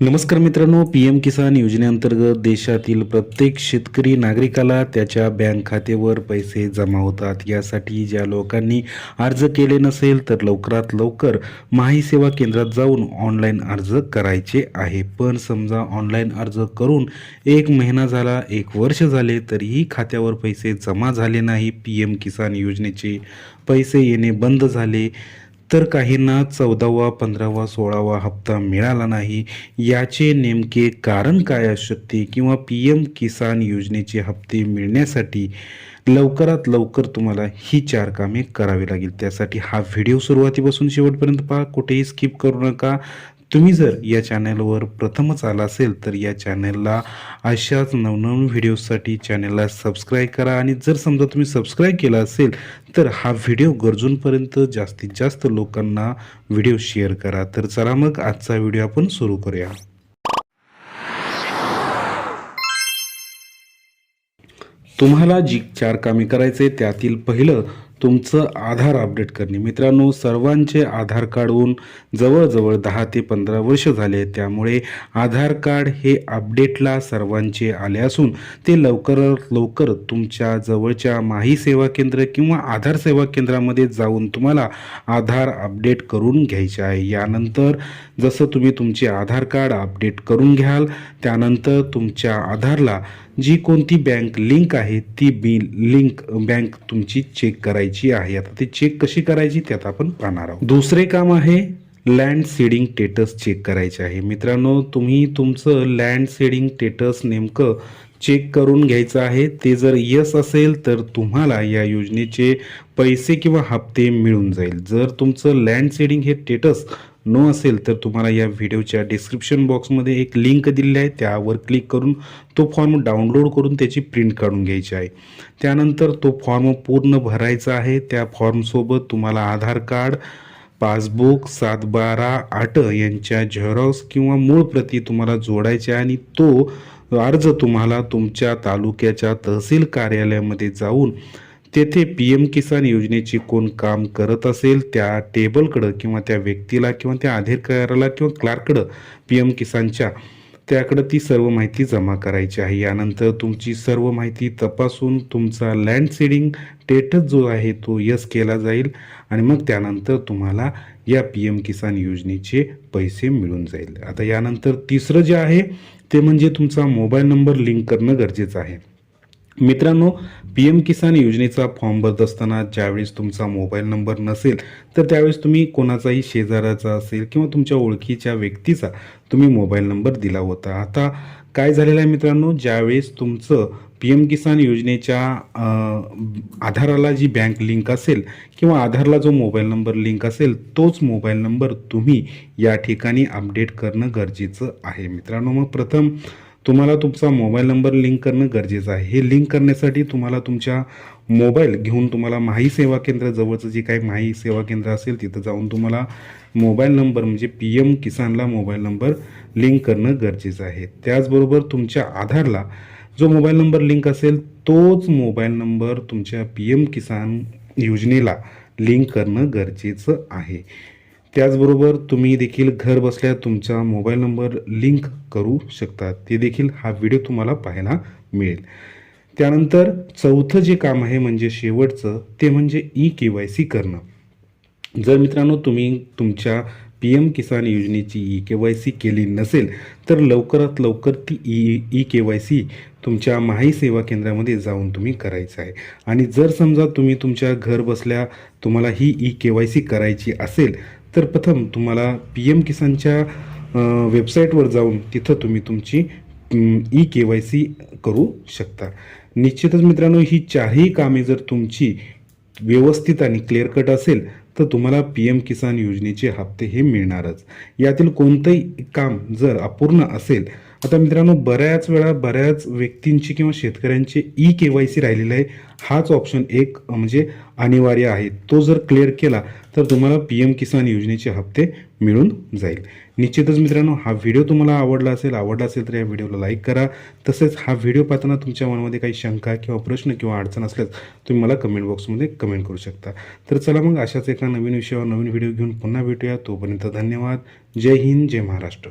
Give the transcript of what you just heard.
नमस्कार मित्रांनो P M किसान योजनेअंतर्गत देशातील प्रत्येक शेतकरी नागरिकाला त्याच्या बँक खात्यावर पैसे जमा होतात. यासाठी ज्या लोकांनी अर्ज केले नसेल तर लवकरात लवकर माही सेवा केंद्रात जाऊन ऑनलाईन अर्ज करायचे आहे. पण समजा ऑनलाईन अर्ज करून एक महिना झाला एक वर्ष झाले तरीही खात्यावर पैसे जमा झाले नाही. पी एम किसान योजनेचे पैसे येणे बंद झाले. तर काहींना चौदावा पंधरावा सोळावा हप्ता मिळाला नाही याचे नेमके कारण काय असू शकते किंवा पी एम किसान योजनेचे हप्ते मिळण्यासाठी लवकरात लवकर तुम्हाला ही चार कामे करावी लागेल त्यासाठी हा व्हिडिओ सुरुवातीपासून शेवटपर्यंत पहा. कुठेही स्किप करू नका. तुम्ही जर या चॅनलवर प्रथमच आला असेल तर या चॅनलला अशाच नवनवीन व्हिडिओसाठी चॅनलला सबस्क्राईब करा. आणि जर समजा तुम्ही सबस्क्राईब केला असेल तर हा व्हिडिओ गरजूंपर्यंत जास्तीत जास्त लोकांना व्हिडिओ शेअर करा. तर चला मग आजचा व्हिडिओ आपण सुरू करूया. तुम्हाला जी चार कामे करायचे त्यातील पहिलं तुमचं आधार अपडेट करणे. मित्रांनो सर्वांचे आधार कार्डहून जवळजवळ दहा ते पंधरा वर्ष झाले. त्यामुळे आधार कार्ड हे अपडेटला सर्वांचे आले असून ते लवकरात लवकर तुमच्या जवळच्या माही सेवा केंद्र किंवा आधार सेवा केंद्रामध्ये जाऊन तुम्हाला आधार अपडेट करून घ्यायचे आहे. यानंतर जसं तुम्ही तुमचे आधार कार्ड अपडेट करून घ्याल त्यानंतर तुमच्या आधारला जी कोणती बँक लिंक आहे ती बी लिंक बँक तुमची चेक करायची आहे. आता ती चेक कशी करायची त्यात आपण पाहणार आहोत. दुसरे काम आहे लँड सीडिंग टेटस चेक करायचे आहे. मित्रांनो तुम्ही तुमचं लँड सीडिंग टेटस नेमकं चेक करून घ्यायचं आहे. ते जर यस असेल तर तुम्हाला या योजनेचे पैसे किंवा हप्ते मिळून जाईल. जर तुमचं लँड सीडिंग हे टेटस न असेल तर तुम्हाला या व्हिडिओच्या डिस्क्रिप्शन बॉक्समध्ये एक लिंक दिलेली आहे. त्यावर क्लिक करून तो फॉर्म डाउनलोड करून त्याची प्रिंट काढून घ्यायची आहे. त्यानंतर तो फॉर्म पूर्ण भरायचा आहे. त्या फॉर्मसोबत तुम्हाला आधार कार्ड पासबुक सात बारा आठ यांच्या झेरॉक्स किंवा मूळ प्रती तुम्हाला जोडायच्या आणि तो अर्ज तुम्हाला तुमच्या तालुक्याच्या तहसील कार्यालयामध्ये जाऊन तेथे पी एम किसान योजनेची कोण काम करत असेल त्या टेबलकडं किंवा त्या व्यक्तीला किंवा त्या अधिकाऱ्याला किंवा क्लार्ककडं पी एम किसानच्या त्याकडं ती सर्व माहिती जमा करायची आहे. यानंतर तुमची सर्व माहिती तपासून तुमचा लँड सीडिंग स्टेटस जो आहे तो यस केला जाईल आणि मग त्यानंतर तुम्हाला या पी एम किसान योजनेचे पैसे मिळून जाईल. आता यानंतर तिसरं जे आहे ते म्हणजे तुमचा मोबाईल नंबर लिंक करणं गरजेचं आहे. मित्रांनो पी एम किसान योजनेचा फॉर्म भरत असताना ज्यावेळेस तुमचा मोबाईल नंबर नसेल तर त्यावेळेस तुम्ही कोणाचाही शेजाऱ्याचा असेल किंवा तुमच्या ओळखीच्या व्यक्तीचा तुम्ही मोबाईल नंबर दिला होता. आता काय झालेलं आहे मित्रांनो ज्यावेळेस तुमचं पी एम किसान योजनेच्या आधाराला जी बँक लिंक असेल किंवा आधारला जो मोबाईल नंबर लिंक असेल तोच मोबाईल नंबर तुम्ही या ठिकाणी अपडेट करणं गरजेचं आहे मित्रांनो. मग प्रथम तुम्हाला तुमचा मोबाईल नंबर लिंक करणं गरजेचं आहे. हे लिंक करण्यासाठी तुम्हाला तुमच्या मोबाईल घेऊन तुम्हाला माही सेवा केंद्र जवळचं जे काही माही सेवा केंद्र असेल तिथं जाऊन तुम्हाला मोबाईल नंबर म्हणजे पी एम किसानला मोबाईल नंबर लिंक करणं गरजेचं आहे. त्याचबरोबर तुमच्या आधारला जो मोबाईल नंबर लिंक असेल तोच मोबाईल नंबर तुमच्या पी एम किसान योजनेला लिंक करणं गरजेचं आहे. त्याचबरोबर तुम्ही देखील घर बसल्या तुमचा मोबाईल नंबर लिंक करू शकता. ते देखील हा व्हिडिओ तुम्हाला पाहायला मिळेल. त्यानंतर चौथं जे काम आहे म्हणजे शेवटचं ते म्हणजे ई के वाय सी करणं. जर मित्रांनो तुम्ही तुमच्या पी एम किसान योजनेची ई के वाय सी केली नसेल तर लवकरात लवकर ती E E K Y C तुमच्या माही सेवा केंद्रामध्ये जाऊन तुम्ही करायचं आहे. आणि जर समजा तुम्ही तुमच्या घर बसल्या तुम्हाला ही ई के वाय सी करायची असेल तर प्रथम तुम्हाला पी एम किसानच्या वेबसाईटवर जाऊन तिथं तुम्ही तुमची ई के वाय सी करू शकता. निश्चितच मित्रांनो ही चारही कामे जर तुमची व्यवस्थित आणि क्लिअर कट असेल तर तुम्हाला पी एम किसान योजनेचे हप्ते हे मिळणारच. यातील कोणतंही काम जर अपूर्ण असेल आता मित्रांनो बऱ्याच वेळा बऱ्याच व्यक्तींची किंवा शेतकऱ्यांचे ई के वाय सी राहिलेलं आहे. हाच ऑप्शन एक म्हणजे अनिवार्य आहे. तो जर क्लिअर केला तर तुम्हाला पी एम किसान योजनेचे हप्ते मिळून जाईल. निश्चितच मित्रांनो हा व्हिडिओ तुम्हाला आवडला असेल आवडला असेल तर या व्हिडिओला लाईक करा. तसेच हा व्हिडिओ पाहताना तुमच्या मनामध्ये काही शंका किंवा प्रश्न किंवा अडचण असल्यास तुम्ही मला कमेंट बॉक्समध्ये कमेंट करू शकता. तर चला मग अशाच एका नवीन विषयावर नवीन व्हिडिओ घेऊन पुन्हा भेटूया. तोपर्यंत धन्यवाद. जय हिंद जय महाराष्ट्र.